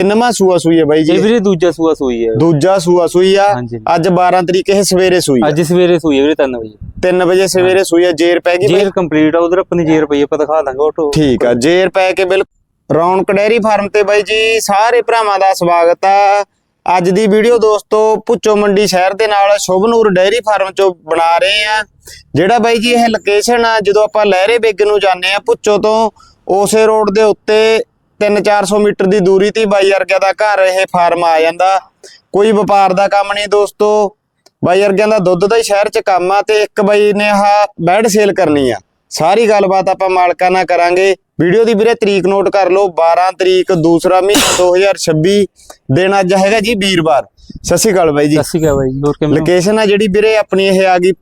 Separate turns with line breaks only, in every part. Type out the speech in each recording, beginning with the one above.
ਕਿੰਨਵਾਂ ਸੂਆ ਸੂਈ ਹੈ ਬਾਈ ਜੀ।
ਇਹ ਵੀਰੇ ਦੂਜਾ ਸੂਆ ਸੂਈ ਹੈ।
ਦੂਜਾ ਸੂਆ ਸੂਈ ਆ।
ਹਾਂਜੀ।
ਅੱਜ 12 ਤਰੀਕ ਇਹ ਸਵੇਰੇ ਸੂਈ ਆ।
ਅੱਜ ਸਵੇਰੇ ਸੂਈ ਹੈ ਵੀਰੇ 3 ਵਜੇ।
3 ਵਜੇ ਸਵੇਰੇ ਸੂਈ ਆ। ਜੇਰ ਪੈ ਗਈ ਬਾਈ?
ਜੇਰ ਕੰਪਲੀਟ ਆ ਉਧਰ ਆਪਣੀ ਜੇਰ ਪਈ ਆਪਾਂ ਦਿਖਾ ਦਾਂਗੇ ਆਟੋ
ਠੀਕ ਆ ਜੇਰ ਪੈ ਕੇ ਬਿਲਕੁਲ ਰੌਣਕ ਡੈਰੀ ਫਾਰਮ ਤੇ ਬਾਈ ਜੀ ਸਾਰੇ ਭਰਾਵਾਂ ਦਾ ਸਵਾਗਤ ਆ। ਅੱਜ ਦੀ ਵੀਡੀਓ ਦੋਸਤੋ ਪੁੱਚੋ ਮੰਡੀ ਸ਼ਹਿਰ ਦੇ ਨਾਲ ਸ਼ੁਭਨੂਰ ਡੈਰੀ ਫਾਰਮ ਚੋਂ ਬਣਾ ਰਹੇ ਆ। ਜਿਹੜਾ ਬਾਈ ਜੀ ਇਹ ਲੋਕੇਸ਼ਨ ਆ ਜਦੋਂ ਆਪਾਂ ਲਹਿਰੇ ਬੇਗ ਨੂੰ ਜਾਂਦੇ ਆ ਪੁੱਚੋ ਤੋਂ ਉਸੇ ਰੋਡ ਦੇ ਉੱਤੇ 3-400 ਮੀਟਰ ਦੀ ਦੂਰੀ ਤੇ ਬਾਈ ਵਰਗਿਆਂ ਦਾ ਘਰ ਇਹ ਫਾਰਮ ਆ ਜਾਂਦਾ। ਕੋਈ ਵਪਾਰ ਦਾ ਕੰਮ ਨਹੀਂ ਦੋਸਤੋ। ਬਾਈ ਵਰਗਿਆਂ ਦਾ ਦੁੱਧ ਦਾ ਹੀ ਸ਼ਹਿਰ 'ਚ ਕੰਮ ਆ ਤੇ ਇੱਕ ਬਾਈ ਨੇ ਆਹ ਬੈਡ ਸੇਲ ਕਰਨੀ ਆ। ਸਾਰੀ ਗੱਲਬਾਤ ਆਪਾਂ ਮਾਲਕਾਂ ਨਾਲ ਕਰਾਂਗੇ। ਵੀਡੀਓ ਦੀ ਵੀਰੇ ਤਰੀਕ ਨੋਟ ਕਰ ਲਓ 12 ਤਰੀਕ ਦੂਸਰਾ ਮਹੀਨਾ 2026 ਦਿਨ ਅੱਜ ਹੈਗਾ ਜੀ ਵੀਰਵਾਰ। ਸਤਿ ਸ਼੍ਰੀ ਅਕਾਲ ਬਾਈ ਜੀ।
ਸਤਿ ਸ਼੍ਰੀ ਅਕਾਲ ਬਾਈ ਹੋਰ ਕਿਵੇਂ?
ਲੋਕੇਸ਼ਨ ਆ ਜਿਹੜੀ ਵੀਰੇ ਆਪਣੀ ਇਹ ਆ ਗਈ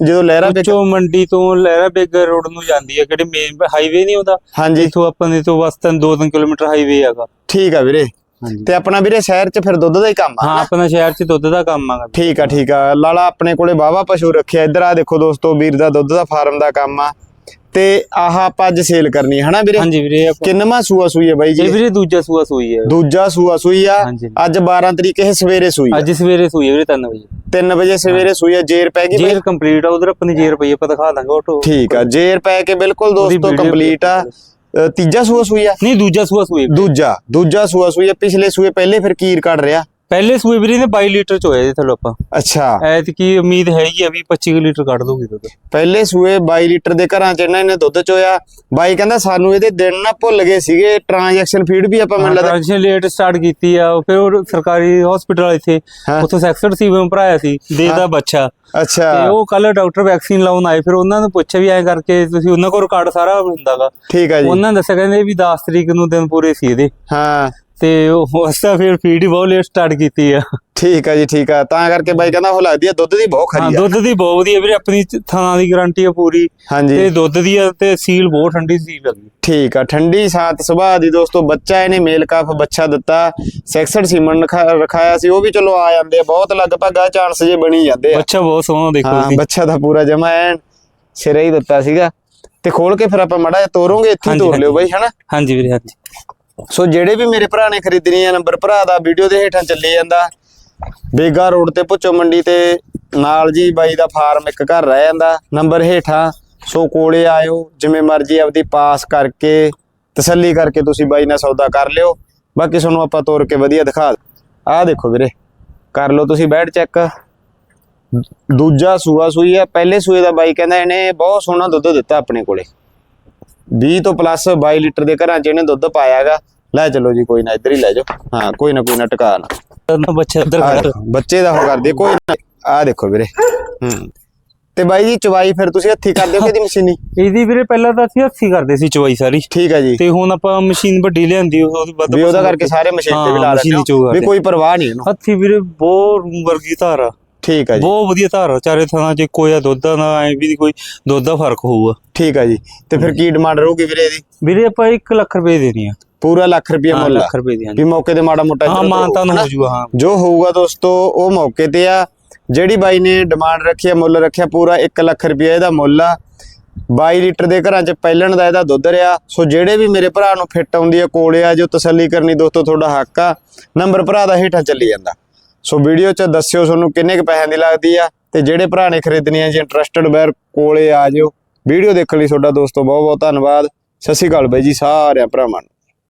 ਜਦੋਂ ਲਹਿਰਾ ਵਿੱਚ
ਪੁੱਛੋ ਮੰਡੀ ਤੋਂ ਲਹਿਰਾ ਬੇਗਰ ਰੋਡ ਨੂੰ ਜਾਂਦੀ ਹੈ ਕਿਹੜੇ ਮੇਨ ਹਾਈਵੇ ਨਹੀਂ ਹੁੰਦਾ
ਹਾਂਜੀ।
ਇੱਥੋਂ ਆਪਾਂ ਨੇ ਤੋਂ ਬਸ ਤਿੰਨ 2-3 ਕਿਲੋਮੀਟਰ ਹਾਈਵੇ ਹੈਗਾ।
ਠੀਕ ਆ ਵੀਰੇ।
ਹਾਂਜੀ।
ਤੇ ਆਪਣਾ ਵੀਰੇ ਸ਼ਹਿਰ 'ਚ ਫਿਰ ਦੁੱਧ ਦਾ ਹੀ ਕੰਮ ਆ
ਹਾਂ ਆਪਣਾ ਸ਼ਹਿਰ 'ਚ ਦੁੱਧ ਦਾ ਕੰਮ ਆਗਾ
ਠੀਕ ਆ ਠੀਕ ਆ। ਲਾਲਾ ਆਪਣੇ ਕੋਲੇ ਵਾਹਵਾ ਪਸ਼ੂ ਰੱਖਿਆ। ਇੱਧਰ ਆ ਦੇਖੋ ਦੋਸਤੋ ਵੀਰ ਦਾ ਦੁੱਧ ਦਾ ਫਾਰਮ ਦਾ ਕੰਮ ਆ। ਤੇ ਆਹ ਆਪਾਂ ਅੱਜ ਸੇਲ ਕਰਨੀ ਹੈ ਹਨਾ ਵੀਰੇ?
ਹਾਂਜੀ ਵੀਰੇ ਆਪਾਂ-
ਕਿੰਨਵਾਂ ਸੂਆ ਸੂਈ ਹੈ ਬਾਈ
ਇਹ
ਜੀ
ਵੀਰੇ ਦੂਜਾ ਸੂਆ ਸੂਈ ਹੈ।
ਦੂਜਾ ਸੂਆ ਸੂਈ ਆ।
ਹਾਂਜੀ।
ਅੱਜ 12 ਤਰੀਕ ਇਹ ਸਵੇਰੇ ਸੂਈ ਆ।
ਅੱਜ ਸਵੇਰੇ ਸੂਈ ਹੈ ਵੀਰੇ 3 ਵਜੇ।
3 ਵਜੇ ਸਵੇਰੇ ਸੂਈ ਆ। ਜੇਰ ਪੈ ਗਈ ਬਾਈ?
ਜੇਰ ਕੰਪਲੀਟ ਆ ਉਧਰ ਆਪਣੀ ਜੇਰ ਪਈ ਆਪਾਂ ਦਿਖਾ ਦਾਂਗੇ ਆਟੋ
ਠੀਕ ਆ। ਜੇਰ ਪੈ ਕੇ ਬਿਲਕੁਲ
ਉਹਦੀ
ਦੋਸਤੋ
video
ਕੰਪਲੀਟ ਆ। ਅ, ਤੀਜਾ ਸੂਆ ਸੂਈ ਆ?
ਨਹੀਂ ਦੂਜਾ ਸੂਆ ਸੂਈ ਹੈ।
ਦੂਜਾ। ਦੂਜਾ ਸੂਆ ਸੂਈ ਆ। ਪਿਛਲੇ ਸੂਏ ਪਹਿਲੇ ਫਿਰ ਕੀਰ ਕੱਢ ਰਿਹਾ।
ਪਹਿਲੇ ਸੂਏ ਵੀਰੇ ਨੇ 22 ਲੀਟਰ ਚ ਹੋਇਆ ਜੀ ਥੱਲੇ ਆਪਾਂ।
ਅੱਛਾ।
ਐਤ ਕੀ ਉਮੀਦ ਹੈਗੀ ਆ ਵੀ 25 ਕੁ ਲੀਟਰ ਕੱਢ ਦੂਗੀ ਦੁੱਧ।
ਪਹਿਲੇ ਸੂਏ 22 ਲੀਟਰ ਦੇ ਘਰਾਂ ਚ ਇਹਨਾਂ ਨੇ ਦੁੱਧ ਚੋਇਆ ਬਾਈ ਕਹਿੰਦਾ ਸਾਨੂੰ ਇਹਦੇ ਦਿਨ ਨਾ ਭੁੱਲ ਗਏ ਸੀਗੇ ਟ੍ਰਾਂਜੈਕਸ਼ਨ ਫੀਡ ਵੀ ਆਪਾਂ ਮੈਨੂੰ ਲੱਗਦਾ
ਟ੍ਰਾਂਜੈਕਸ਼ਨ ਲੇਟ ਸਟਾਰਟ ਕੀਤੀ ਆ ਫਿਰ ਉਹ ਸਰਕਾਰੀ ਹਸਪੀਟਲ ਇੱਥੇ। ਉੱਥੋਂ ਸੈਕਸਰ ਸੀ ਮੈਂ ਭਰਾਇਆ ਸੀ ਦੇ ਦਾ ਬੱਚਾ।
ਅੱਛਾ।
ਤੇ ਉਹ ਕੱਲ ਡਾਕਟਰ ਵੈਕਸੀਨ ਲਾਉਣ ਆਏ ਫਿਰ ਉਹਨਾਂ ਨੂੰ ਪੁੱਛਿਆ ਵੀ ਐਂ ਕਰਕੇ ਤੁਸੀਂ ਉਹਨਾਂ ਕੋਲ ਰਿਕਾਰਡ ਸਾਰਾ ਹੁੰਦਾਗਾ।
ਠੀਕ ਆ ਜੀ।
ਉਹਨਾਂ ਨੇ ਦੱਸਿਆ ਕਹਿੰਦੇ ਵੀ 10 ਤਰੀਕ ਨੂੰ ਦਿਨ ਪੂਰੇ ਸੀ ਇਹਦੇ।
ਹਾਂ।
ਤੇ ਉਹ ਅਸਾਂ ਫਿਰ ਫੀਡ ਹੀ ਬਹੁਤ ਲੇਟ ਸਟਾਰਟ ਕੀਤੀ ਆ।
ਠੀਕ ਆ ਜੀ ਠੀਕ ਆ। ਤਾਂ ਕਰਕੇ ਬਾਈ ਕਹਿੰਦਾ ਉਹ ਲੱਗਦੀ ਆ ਦੁੱਧ ਦੀ ਬਹੁਤ ਖਰੀ ਆ।
ਦੁੱਧ ਦੀ ਬਹੁਤ ਵਧੀਆ ਵੀਰੇ ਆਪਣੀ ਥਾਂ ਦੀ ਗਾਰੰਟੀ ਆ ਪੂਰੀ। ਤੇ ਦੁੱਧ ਦੀ ਆ ਤੇ ਸੀਲ ਬਹੁਤ ਠੰਡੀ ਸੀਲ ਲੱਗੀ
ਠੀਕ ਆ ਠੰਡੀ ਸਾਤ ਸੁਭਾਅ ਦੀ ਦੋਸਤੋ ਬੱਚਾ ਇਹਨੇ ਮੇਲ ਕਾਫ ਬੱਚਾ ਦਿੱਤਾ। 66 ਸੀਮਨ ਰਖਾ- ਰਖਾਇਆ ਸੀ ਉਹ ਵੀ ਚਲੋ ਆ ਜਾਂਦੇ ਆ। ਬਹੁਤ ਲਗਭਗ ਆ ਚਾਂਸ ਜੇ ਬਣੀ ਜਾਂਦੇ ਆ।
ਬੱਚਾ ਬਹੁਤ ਸੋਹਣਾ ਦੇਖੋ
ਹਾਂ ਬੱਚਾ ਦਾ ਪੂਰਾ ਜਮਾ ਐਨ ਸਿਰੇ ਹੀ ਦਿੱਤਾ ਸੀਗਾ। ਤੇ ਖੋਲ ਕੇ ਫਿਰ ਆਪਾਂ ਮੜਾ ਤੋਰੋਂਗੇ ਇੱਥੇ ਤੋਰ ਲਿਓ। ਬਾਈ ਹਨਾ?
ਹਾਂਜੀ ਵੀਰੇ ਹਾਂਜੀ।
ਸੋ ਜਿਹੜੇ ਵੀ ਮੇਰੇ ਭਰਾ ਨੇ ਖਰੀਦਣੀ ਆ ਨੰਬਰ, ਭਰਾ ਦਾ ਵੀਡੀਓ ਦੇ ਹੇਠਾਂ ਚੱਲੇ ਜਾਂਦਾ। ਬੇਗਾ ਰੋਡ ਤੇ ਪੁੱਚੋ ਮੰਡੀ ਤੇ, ਨਾਲ ਜੀ ਬਾਈ ਦਾ ਫਾਰਮ ਇੱਕ ਘਰ ਰਹਿ ਜਾਂਦਾ। ਨੰਬਰ ਹੇਠਾਂ, ਸੋ ਕੋਲੇ ਆਇਓ, ਜਿਵੇਂ ਮਰਜ਼ੀ ਆਪਦੀ ਪਾਸ ਕਰਕੇ, ਤਸੱਲੀ ਕਰਕੇ ਤੁਸੀਂ ਬਾਈ ਨਾਲ ਸੌਦਾ ਕਰ ਲਿਓ। ਬਾਕੀ ਤੁਹਾਨੂੰ ਆਪਾਂ ਤੋਰ ਕੇ ਵਧੀਆ ਦਿਖਾ ਆਹ ਦੇਖੋ ਵੀਰੇ, ਕਰ ਲਓ ਤੁਸੀਂ ਬੈਠ ਚੈੱਕ। ਦੂਜਾ ਸੂਆ ਸੂਈ ਆ, ਪਹਿਲੇ ਸੂਏ ਦਾ ਬਾਈ ਕਹਿੰਦਾ ਇਹਨੇ ਬਹੁਤ ਸੋਹਣਾ ਦੁੱਧ ਦਿੱਤਾ ਆਪਣੇ ਕੋਲੇ। 20 ਤੋਂ ਪਲੱਸ 22 ਲੀਟਰ ਦੇ ਘਰਾਂ 'ਚ ਇਹਨੇ ਦੁੱਧ ਪਾਇਆਗਾ। ਲੈ ਚਲੋ ਜੀ ਕੋਈ ਨਾ ਇੱਧਰ ਹੀ ਲੈ ਜਾਓ। ਹਾਂ ਕੋਈ ਨਾ ਕੋਈ ਨਾ ਟਿਕਾ ਨਾ
ਬੱਚਾ ਇੱਧਰ ਖੜਾ।
ਬੱਚੇ ਦਾ ਹੋ ਕਰਦੇ ਕੋਈ ਨਾ। ਆ ਦੇਖੋ ਵੀਰੇ। ਹੂੰ। ਤੇ ਬਾਈ ਜੀ ਚਵਾਈ ਫਿਰ ਤੁਸੀਂ ਹੱਥੀ ਕਰਦੇ ਹੋ ਕਿ ਦੀ ਮਸ਼ੀਨੀ?
ਇਹਦੀ ਵੀਰੇ ਪਹਿਲਾਂ ਤਾਂ ਅਸੀਂ ਹੱਥੀ ਕਰਦੇ ਸੀ ਚਵਾਈ ਸਾਰੀ।
ਠੀਕ ਹੈ ਜੀ।
ਤੇ ਹੁਣ ਆਪਾਂ ਮਸ਼ੀਨ ਵੱਡੀ ਲਿਆਂਦੀ ਉਹ- ਉਹਦੀ ਵੱਧ
ਵੀ ਉਹਦਾ ਕਰਕੇ ਸਾਰੇ ਮਸ਼ੀਨ ਤੇ ਵੀ ਲਾ ਲੈਂਦੇ ਵੀ। ਕੋਈ ਪਰਵਾਹ ਨਹੀਂ ਇਹਨੂੰ।
ਹੱਥੀ ਵੀਰੇ ਬਹੁਤ ਵਰਗੀ ਧਾਰ।
ਠੀਕ ਹੈ ਜੀ।
ਬਹੁਤ ਵਧੀਆ ਧਾਰ ਆ ਚਾਰੇ ਥਾਂ ਚ ਕੋਈ ਆ ਦੁੱਧ ਦਾ ਨਾ ਐ ਵੀ ਕੋਈ ਦੁੱਧ ਦਾ ਫ਼ਰਕ ਹੋਊਗਾ।
ਠੀਕ ਹੈ ਜੀ। ਤੇ ਫਿਰ ਕੀ ਡਿਮਾਂਡ ਰਹੂਗੀ ਵੀਰੇ ਇਹਦੀ?
ਵੀਰੇ ਆਪਾਂ 1 ਲੱਖ ਰੁਪਏ ਦੇਣੀ ਆ।
ਪੂਰਾ ਲੱਖ ਰੁਪਏ
ਹਾਂ
ਮੁੱਲ ਆ।
ਲੱਖ ਰੁਪਏ ਦੀ
ਵੀ
ਹਾਂਜੀ
ਮੌਕੇ ਤੇ ਮਾੜਾ ਮੋਟਾ
ਹਾਂ ਮਾਨਤਾ ਨੂੰ ਹੋ? ਜੂਗਾ ਹਾਂ।
ਜੋ ਹੋਊਗਾ ਦੋਸਤੋ ਉਹ ਮੌਕੇ ਤੇ ਆ। ਜਿਹੜੀ ਬਾਈ ਨੇ ਡਿਮਾਂਡ ਰੱਖੀ ਆ ਮੁੱਲ ਰੱਖਿਆ ਪੂਰਾ 1 ਲੱਖ ਰੁਪਏ ਇਹਦਾ ਮੁੱਲ ਆ। 22 ਲੀਟਰ ਦੇ ਘਰਾਂ 'ਚ ਪਹਿਲਣ ਦਾ ਇਹਦਾ ਦੁੱਧ ਰਿਆ ਸੋ ਜਿਹੜੇ ਵੀ ਮੇਰੇ ਭਰਾ ਨੂੰ ਫਿੱਟ ਆਉਂਦੀ ਆ ਕੋਲੇ ਆ ਜੋ ਤਸੱਲੀ ਕਰਨੀ ਦੋਸਤੋ ਤੁਹਾਡਾ ਹੱਕ ਆ। ਨੰਬਰ ਭਰਾ ਦਾ ਹੇਠਾਂ ਚੱਲੀ ਜਾਂਦਾ। ਸੋ ਵੀਡੀਓ 'ਚ ਦੱਸਿਓ ਤੁਹਾਨੂੰ ਕਿੰਨੇ ਕੁ ਪੈਸਿਆਂ ਦੀ ਲੱਗਦੀ ਆ ਤੇ ਜਿਹੜੇ ਭਰਾ ਨੇ ਖਰੀਦਣੀ ਆ ਜੀ ਇੰਟਰਸਟਡ ਬੈਰ ਕੋਲੇ ਆ ਜਿਓ। ਵੀਡੀਓ ਦੇਖਣ ਲਈ ਤੁਹਾਡਾ ਦੋਸਤੋ ਬਹੁਤ ਬਹੁਤ ਧੰਨਵਾਦ। ਸਤਿ ਸ਼੍ਰੀ ਅਕਾਲ ਬਾਈ ਜੀ, ਸਾਰਿਆਂ ਭਰਾਵਾਂ ਨੂੰ।